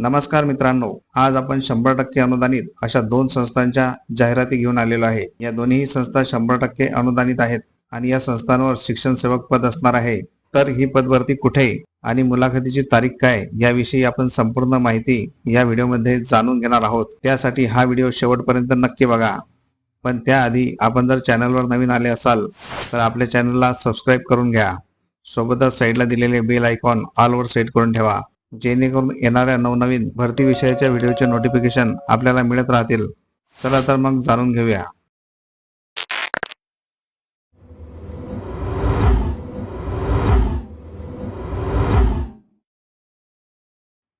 नमस्कार मित्रांनो आज आपण शंभर टक्के अनुदानित अशा दोन संस्थांच्या जाहिराती घेऊन आलेलो आहे. या दोन्ही संस्था शंभर टक्के अनुदानित आहेत आणि या संस्थांवर शिक्षण सेवक पद असणार आहे. तर ही पदभरती कुठे आणि मुलाखतीची तारीख काय याविषयी आपण संपूर्ण माहिती या व्हिडिओमध्ये जाणून घेणार आहोत. त्यासाठी हा व्हिडिओ शेवटपर्यंत नक्की बघा. पण त्याआधी आपण जर चॅनलवर नवीन आले असाल तर आपल्या चॅनलला सबस्क्राईब करून घ्या. सोबतच साईडला दिलेले बेल आयकॉन ऑलवर सेट करून ठेवा. जेणेकरून येणाऱ्या नवनवीन भरती विषयाच्या व्हिडिओचे नोटिफिकेशन आपल्याला मिळत राहतील. चला तर मग जाणून घेऊया.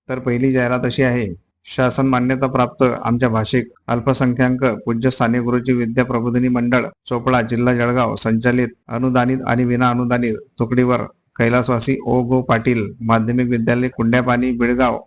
तर पहिली जाहिरात अशी आहे शासन मान्यता प्राप्त आमच्या भाषिक अल्पसंख्याक पूज्य साने गुरुजी विद्या प्रबोधिनी मंडळ चोपडा जिल्हा जळगाव संचालित अनुदानित आणि विना अनुदानित तुकडीवर कैलासवासी ओ गो पाटील माध्यमिक विद्यालय कुंड्यापाणी बिळगाव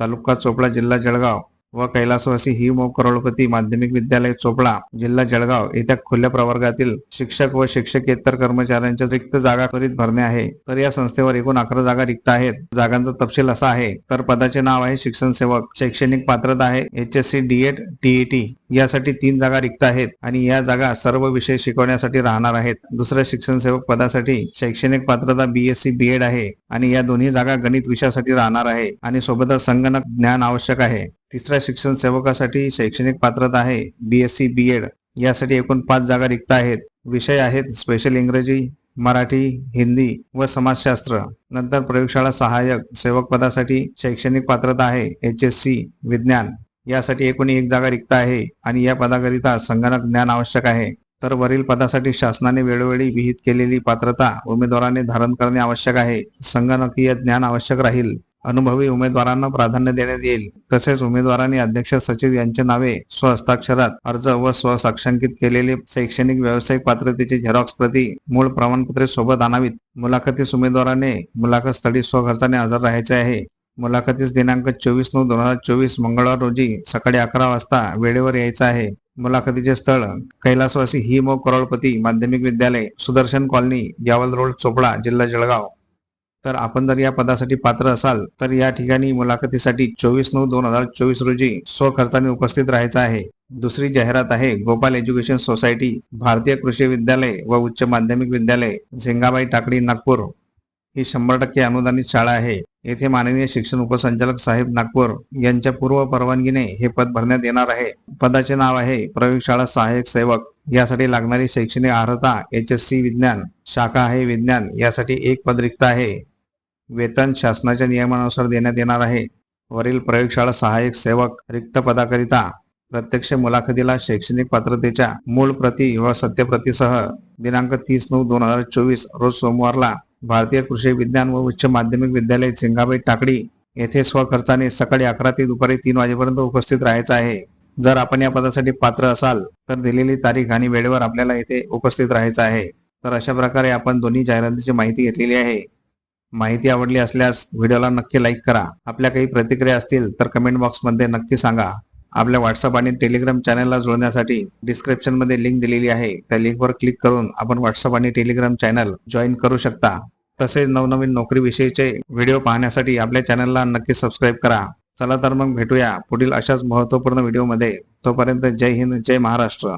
तालुका चोपडा जिल्हा जळगाव. व कैलासवासी ही मो करोडपती माध्यमिक विद्यालय चोपडा जिल्हा जळगाव येत्या खुल्या प्रवर्गातील शिक्षक व शिक्षकेतर कर्मचाऱ्यांच्या रिक्त जागा त्वरित भरणे आहे. तर या संस्थेवर एकूण अकरा जागा रिक्त आहेत. जागांचा तपशील असा आहे. तर पदाचे नाव आहे शिक्षण सेवक शैक्षणिक पात्रता आहे H S C D Ed TET. यासाठी तीन जागा रिक्त आहेत आणि या जागा सर्व विषय शिकवण्यासाठी राहणार आहेत. दुसऱ्या शिक्षण सेवक पदासाठी शैक्षणिक पात्रता बीएससी बीएड आहे आणि या दोन्ही जागा गणित विषयासाठी राहणार आहे आणि सोबतच संगणक ज्ञान आवश्यक आहे. तिसऱ्या शिक्षण सेवकासाठी शैक्षणिक पात्रता आहे बीएससी बीएड यासाठी एकूण पाच जागा रिक्त आहेत. विषय आहेत स्पेशल इंग्रजी मराठी हिंदी व समाजशास्त्र. नंतर प्रयोगशाळा सहाय्यक सेवक पदासाठी शैक्षणिक पात्रता आहे एच एस सी विज्ञान. यासाठी एकूण एक जागा रिक्त आहे आणि या पदाकरिता संगणक ज्ञान आवश्यक आहे. तर वरील पदासाठी शासनाने वेळोवेळी विहित केलेली पात्रता उमेदवाराने धारण करणे आवश्यक आहे. संगणकीय ज्ञान आवश्यक राहील. अनुभवी उमेदवारांना प्राधान्य देण्यात येईल. तसेच उमेदवारांनी अध्यक्ष सचिव यांचे नावे स्वहस्ताक्षरात अर्ज व स्वसाक्षांकित केलेले शैक्षणिक व्यावसायिक पात्रतेची झेरॉक्स प्रती मूळ प्रमाणपत्रे सोबत आणावीत. मुलाखतीस उमेदवाराने मुलाखत स्थळी स्वखर्चाने हजर राहायचे आहे. मुलाखतीस दिनांक चोवीस नऊ दोन हजार चोवीस मंगळवार रोजी सकाळी अकरा वाजता वेळेवर यायचं आहे. मुलाखतीचे स्थळ कैलासवासी ही मो करोडपती माध्यमिक विद्यालय सुदर्शन कॉलनी यावल रोड चोपडा जिल्हा जळगाव. तर आपण जर या पदासाठी पात्र असाल तर या ठिकाणी मुलाखतीसाठी चोवीस नऊ दोन हजार चोवीस रोजी स्वखर्चाने उपस्थित राहायचं आहे. दुसरी जाहिरात आहे गोपाल एज्युकेशन सोसायटी भारतीय कृषी विद्यालय व उच्च माध्यमिक विद्यालय झिंगाबाई टाकडी नागपूर. ही शंभर टक्के अनुदानित शाळा आहे. येथे माननीय शिक्षण उपसंचालक साहेब नागपूर यांच्या पूर्व परवानगीने हे पद भरण्यात येणार आहे. पदाचे नाव आहे प्रयोगशाळा सहाय्यक सेवक. यासाठी लागणारी शैक्षणिक अर्हता एच एस सी विज्ञान शाखा आहे विज्ञान यासाठी एक पद रिक्त आहे. वेतन शासनाच्या नियमानुसार देण्यात येणार आहे. वरील प्रयोगशाळा सहाय्यक सेवक रिक्त पदाकरिता प्रत्यक्ष मुलाखतीला शैक्षणिक पात्रतेच्या मूळ प्रती व सत्यप्रतीसह दिनांक तीस नऊ दोन हजार चोवीस रोज सोमवारला भारतीय कृषी विज्ञान व उच्च माध्यमिक विद्यालय चिंगाबाई टाकडी येथे स्वखर्चाने सकाळी अकरा ते दुपारी तीन वाजेपर्यंत उपस्थित राहायचं आहे. जर आपण या पदासाठी पात्र असाल तर दिलेली तारीख आणि वेळेवर आपल्याला येथे उपस्थित राहायचं आहे. तर अशा प्रकारे आपण दोन्ही जाहिरातीची माहिती घेतलेली आहे. माहिती आवडली असल्यास व्हिडिओला नक्की लाईक करा. आपल्या काही प्रतिक्रिया असतील तर कमेंट बॉक्समध्ये नक्की सांगा. आपल्या व्हॉट्सअप आणि टेलिग्राम चॅनलला जोडण्यासाठी डिस्क्रिप्शनमध्ये लिंक दिलेली आहे. त्या लिंकवर क्लिक करून आपण व्हॉट्सअप आणि टेलिग्राम चॅनल जॉईन करू शकता. तसेच नवनवीन नोकरीविषयीचे व्हिडिओ पाहण्यासाठी आपल्या चॅनलला नक्की सबस्क्राईब करा. चला तर मग भेटूया पुढील अशाच महत्त्वपूर्ण व्हिडिओमध्ये. तोपर्यंत जय हिंद जय महाराष्ट्र.